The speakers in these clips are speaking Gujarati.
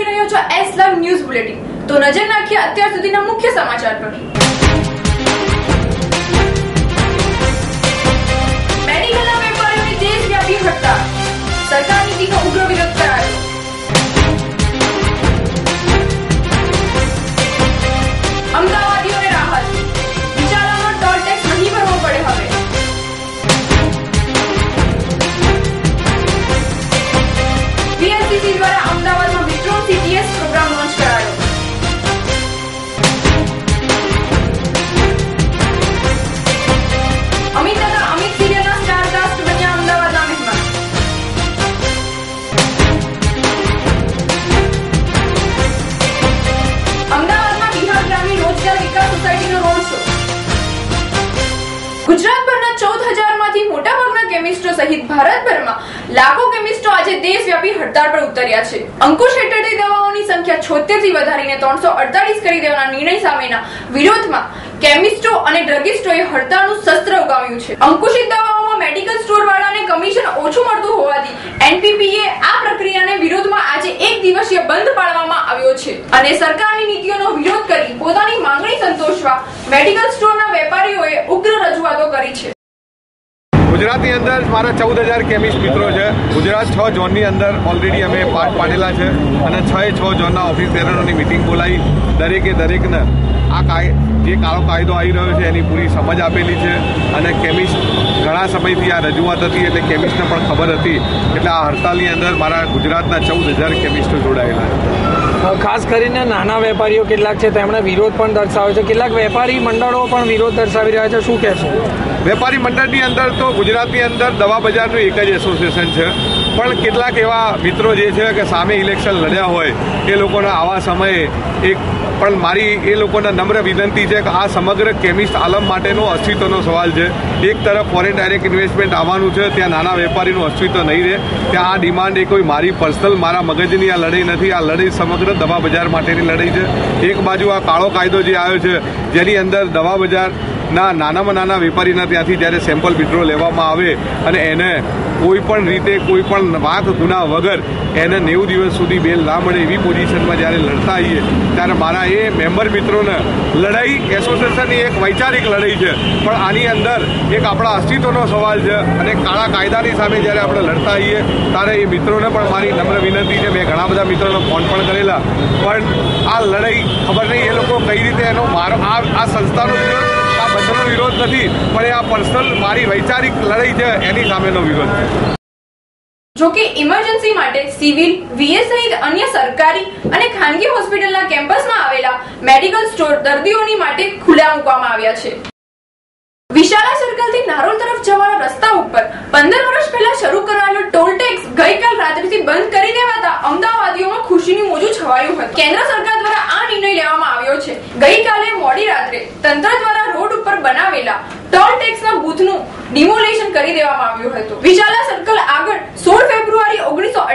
નિહાળી રહ્યો છો એસ લાઈવ ન્યૂઝ બુલેટિન. તો નજર નાખીએ અત્યાર સુધીના મુખ્ય સમાચાર પર. મેડિકલના વેપારીઓની દેશવ્યાપી હડતાળ. સરકાર નીતિનો ઉગ્ર વિરોધ ગુજરાતભરના ચૌદ હજારમાંથી મોટાભાગના કેમિસ્ટો સહિત ભારતભરમાં લાખો કેમિસ્ટો આજે દેશવ્યાપી હડતાળ પર ઉતર્યા છે. અંકુશ હેઠળની દવાઓની સંખ્યા છોતેરથી વધારીને ત્રણસો અડતાલીસ કરી દેવાના નિર્ણય સામેના વિરોધમાં કેમિસ્ટો અને ડ્રગિસ્ટોએ હડતાળનું શસ્ત્ર ઉગામ્યું છે. અંકુશિત દવાઓમાં મેડિકલ સ્ટોર વાળાને કમિશન ઓછું મળતું હોવાથી એનપીપીએ આ પ્રક્રિયાને વિરોધમાં આજે એક દિવસીય બંધ છે. અને સરકારની નીતિઓનો વિરોધ કરી પોતાની માંગણી સંતોષવા મેડિકલ સ્ટોરના વેપારીઓએ ઉગ્ર રજૂઆતો કરી છે. ગુજરાતની અંદર મારા ચૌદ હજાર કેમિસ્ટ મિત્રો છે. ગુજરાત છ ઝોનની અંદર ઓલરેડી અમે પાર્ટ પાડેલા છે અને છ એ છ ઝોનના ઓફિસરોની મિટિંગ બોલાવી. દરેકે દરેકને આ કાય, જે કાળો કાયદો આવી રહ્યો છે એની પૂરી સમજ આપેલી છે અને કેમિસ્ટ ઘણા સમયથી આ રજૂઆત હતી એટલે કેમિસ્ટને પણ ખબર હતી. એટલે આ હડતાલની અંદર મારા ગુજરાતના ચૌદ હજાર કેમિસ્ટો જોડાયેલા છે. ખાસ કરીને નાના વેપારીઓ કેટલાક છે, તેમણે વિરોધ પણ દર્શાવ્યો છે. કેટલાક વેપારી મંડળો પણ વિરોધ દર્શાવી રહ્યા છે. શું કહેશો? વેપારી મંડળની અંદર તો ગુજરાતની અંદર દવા બજારનું એક જ એસોસિએશન છે. પણ કેટલાક એવા મિત્રો જે છે કે સામે ઇલેક્શન લડ્યા હોય, એ લોકોના આવા સમયે એક પણ મારી એ લોકોના નમ્ર વિનંતી છે કે આ સમગ્ર કેમિસ્ટ આલમ માટેનો અસ્તિત્વનો સવાલ છે. એક તરફ ફોરેન ડાયરેક્ટ ઇન્વેસ્ટમેન્ટ આવવાનું છે, ત્યાં નાના વેપારીનું અસ્તિત્વ નહીં રહે. ત્યાં આ ડિમાન્ડ એ કોઈ મારી પર્સનલ મારા મગજની આ લડાઈ નથી. આ લડાઈ સમગ્ર દવા બજાર માટેની લડાઈ છે. એક બાજુ આ કાળો કાયદો જે આવ્યો છે, જેની અંદર દવા બજાર ના, નાનામાં નાના વેપારીના ત્યાંથી જ્યારે સેમ્પલ વિડ્રો લેવામાં આવે અને એને કોઈ પણ રીતે કોઈ પણ વાંક ગુના વગર એને નેવું દિવસ સુધી બેલ ના મળે એવી પોઝિશનમાં જ્યારે લડતા આવીએ, ત્યારે મારા એ મેમ્બર મિત્રોને લડાઈ એસોસિએશનની એક વૈચારિક લડાઈ છે. પણ આની અંદર એક આપણા અસ્તિત્વનો સવાલ છે અને કાળા કાયદાની સામે જ્યારે આપણે લડતા આવીએ, ત્યારે એ મિત્રોને પણ મારી નમ્ર વિનંતી છે. મેં ઘણા બધા મિત્રોને ફોન પણ કરેલા. પણ આ લડાઈ ખબર નહીં એ લોકો કઈ રીતે એનો મારો, આ આ સંસ્થાનો વિરોધ આ વિરોધ નથી, પણ આ પર્સનલ મારી વૈચારિક લડાઈ છે, એની સામેનો વિરોધ છે. જો કે ઇમરજન્સી માટે સિવિલ વીએસ અન્ય સરકારી અને ખાનગી હોસ્પિટલના કેમ્પસમાં આવેલા મેડિકલ સ્ટોર દર્દીઓની માટે ખુલ્લા મૂકવામાં આવ્યા છે. વિશાળા સર્કલથી નારોલ તરફ જવાના રસ્તા ઉપર પંદર વર્ષ પહેલા શરૂ કરાયેલો ટોલ ટેક્સ ગઈકાલ રાત્રિથી બંધ કરી દેવાતા અમદાવાદીઓમાં ખુશીનું મોજું છવાયું હતું. કેન્દ્ર સરકાર દ્વારા આ નિર્ણય લેવામાં આવ્યો છે. ગઈકાલે મોડી રાત્રે તંત્ર દ્વારા રોડ બનાવેલા ટોલ ટેક્સના બૂથનું ડિમોલેશન કરી દેવામાં આવ્યું હતું. વિશાલા સર્કલ આગળ સોળ ફેબ્રુઆરી ઓગણીસો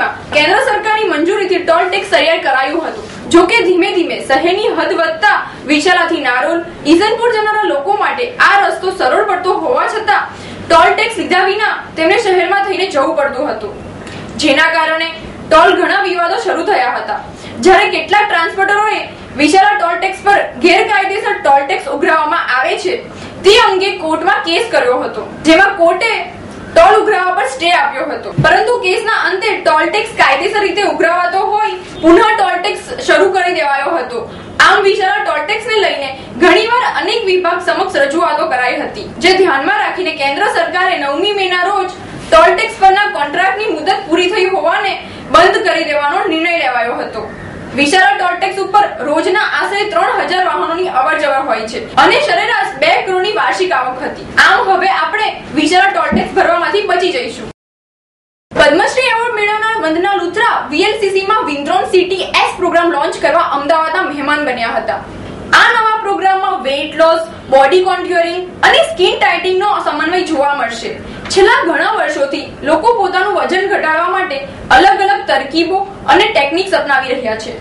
માં કેન્દ્ર સરકારની મંજૂરીથી ટોલ ટેક્સ તૈયાર કરાયું હતું. જો ધીમે ધીમે શહેરની હદ વધતા વિશાલાથી નારોલ ઇઝનપુર જનારા લોકો માટે આ રસ્તો સરળ પડતો હોવા છતાં ટોલ ટેક્સ લીધા વિના તેમને શહેરમાં થઈને જવું પડતું હતું. જેના કારણે ટોલ ઘણા વિવાદો શરૂ થયા હતા. જ્યારે કેટલાક ટ્રાન્સપોર્ટરોએ વિશાળા ટોલ ટેક્સ પર ગેરકાયદેસર ટોલ ટેક્સ ઉઘરાવવામાં આવે છે, તે અંગે કોર્ટમાં કેસ કર્યો હતો, જેમાં કોર્ટે ટોલ ઉઘરાવવા પર સ્ટે આપ્યો હતો. પરંતુ કેસના અંતે ટોલ ટેક્સ કાયદેસર રીતે ઉઘરાવાતો હોય, પુનઃ ટોલ ટેક્સ શરૂ કરી દેવાયો હતો. આમ વિશાળા ટોલ ટેક્સને લઈને ઘણીવાર અનેક વિભાગ સમક્ષ રજૂઆતો કરાઈ હતી. જે ધ્યાનમાં રાખીને કેન્દ્ર સરકારે નવમી મેના રોજ ટોલ ટેક્સ પરના કોન્ટ્રાક્ટની મુદત પૂરી થઈ હોવાને બંધ કરી દેવાનો નિર્ણય લેવાયો હતો વિશાળા ટોલ ટેક્સ ઉપર રોજના આશરે ત્રણ હજાર વાહનોની અવર જવર હોય છે. અને સરેરાશ બે કરોડની વાર્ષિક આવક હતી. આમ હવે આપણે વિશાળા ટોલ ટેક્સ ભરવામાંથી બચી જઈશું. પદ્મશ્રી એવોર્ડ મેળવનાર વંદના લુથરા વીએલસીસી માં વિન્દ્રોન સિટી એસ પ્રોગ્રામ લોન્ચ કરવા અમદાવાદના મહેમાન બન્યા હતા. આ નવા પ્રોગ્રામમાં વેઇટ લોસ બોડી કોન્ટ્યુરિંગ અને સ્કિન ટાઇટિંગનો સમન્વય જોવા મળશે. છેલ્લા ઘણા વર્ષોથી લોકો પોતાનું વજન ઘટાડવા માટે અલગ અલગ તરકીબો અને ટેકનિક્સ અપનાવી રહ્યા છે.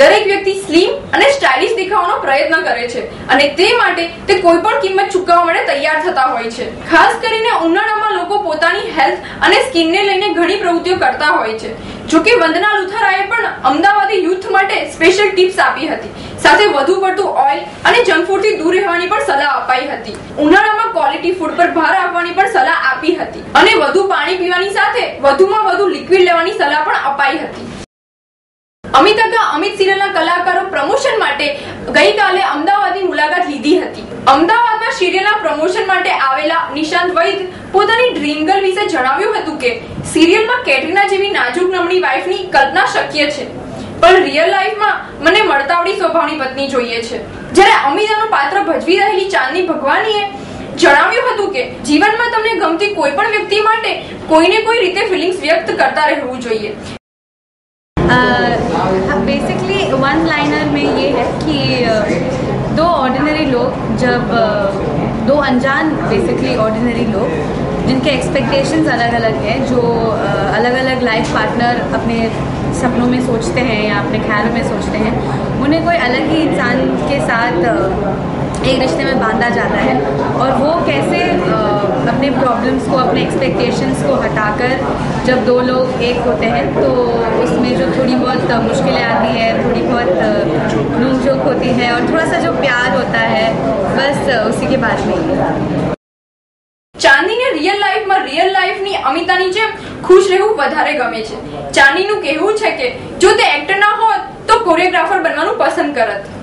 દરેક વ્યક્તિ સ્લિમ અને સ્ટાઇલિશ દેખાવાનો પ્રયત્ન કરે છે અને તે માટે તે કોઈ પણ કિંમત ચૂકવવા માટે તૈયાર થતા હોય છે. ખાસ કરીને ઉનાળામાં લોકો પોતાની હેલ્થ અને સ્કિનને લઈને ઘણી પ્રવૃત્તિઓ કરતા હોય છે. જોકે વંદના લુથરાએ પણ અમદાવાદી યુથ માટે સ્પેશિયલ ટિપ્સ આપી હતી. સાથે વધુ પડતું ઓઇલ અને જંક ફૂડથી દૂર રહેવાની પણ સલાહ અપાઈ હતી. ઉનાળામાં ક્વોલિટી ફૂડ પર ભાર આપવાની પણ સલાહ આપી હતી. અને વધુ પાણી પીવાની સાથે વધુમાં વધુ લિક્વિડ લેવાની સલાહ પણ અપાઈ હતી. અમિત તથા અમિત સિરિયલના કલાકારો પ્રમોશન માટે ગઈકાલે અમદાવાદની મુલાકાત લીધી હતી. અમદાવાદમાં સિરિયલના પ્રમોશન માટે આવેલા નિશાંત વૈદ પોતાની ડ્રીમ ગર્લ વિશે જણાવ્યું હતું કે, સિરિયલમાં કેટરીના જેવી નાજુક નમણી વાઇફની કલ્પના શક્ય છે. પણ રિયલ લાઈફમાં મને મળતાવડી સ્વભાવની પત્ની જોઈએ છે. જ્યારે અમિતાનું પાત્ર ભજવી રહેલી ચાંદની ભગવાનીએ જણાવ્યું હતું કે, જીવનમાં તમને ગમતી કોઈ પણ વ્યક્તિ માટે કોઈને કોઈ રીતે ફિલિંગ્સ વ્યક્ત કરતા રહેવું જોઈએ. बेसिकली वन लाइनर में ये है कि uh, दो ऑर्डिनरी लोग जब uh, दो अनजान बेसिकली ऑर्डिनरी लोग जिनके एक्सपेक्टेशंस अलग अलग हैं जो अलग अलग लाइफ पार्टनर अपने सपनों में सोचते हैं या अपने ख्यालों में सोचते हैं उन्हें कोई अलग ही इंसान के साथ uh, एक रिश्ते में बांधा जाता है। और वो कैसे अपने प्रॉब्लम्स को अपने एक्सपेक्टेशंस को हटाकर जब दो लोग एक होते हैं तो उसमें जो थोड़ी बहुत मुश्किलें आती है थोड़ी बहुत नोक झोंक होती है और थोड़ा सा जो प्यार होता है बस उसी के बारे में ही है ચાંદીને રિયલ લાઈફમાં રિયલ લાઈફની અમિતાની જેમ ખુશ રહેવું વધારે ગમે છે ચાંદીનું કહેવું છે કે જો તે એક્ટર ના હોત તો કોરિયોગ્રાફર બનવાનું પસંદ કરત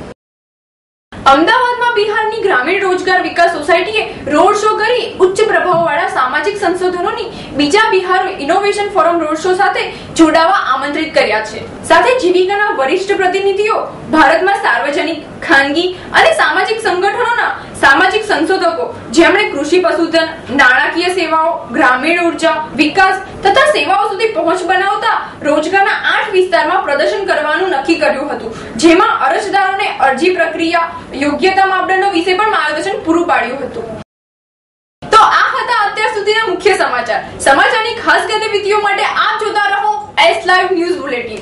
અમદાવાદમાં બિહારની ગ્રામીણ રોજગાર વિકાસ સોસાયટીએ રોડ શો કરી ઉચ્ચ પ્રભાવવાળા સામાજિક સંશોધનોની બીજા Bihar innovation forum road show સાથે જોડાવા આમંત્રિત કર્યા છે. સાથે જીવિકાના વરિષ્ઠ પ્રતિનિધિઓ, ભારતમાં સાર્વજનિક, ખાનગી અને સામાજિક સંગઠનોના સામાજિક સંશોધકો, જેમણે કૃષિ પશુધન, નાણાકીય સેવાઓ, ગ્રામીણ ઊર્જા, વિકાસ તથા સેવાઓ સુધી પહોંચ બનાવતા રોજગારના આઠ વિસ્તારમાં પ્રદર્શન કરવાનું નક્કી કર્યું હતું. જેમાં અરજદારોને અરજી પ્રક્રિયા, યોગ્યતા માપદંડો વિશે પણ માર્ગદર્શન પૂરું પાડ્યું હતું. તો આ હતા અત્યાર સુધીના મુખ્ય સમાચાર. સમાચારની ખાસ ગતિવિધિઓ માટે આપ જોતા રહો એસ લાઈવ ન્યૂઝ બુલેટિન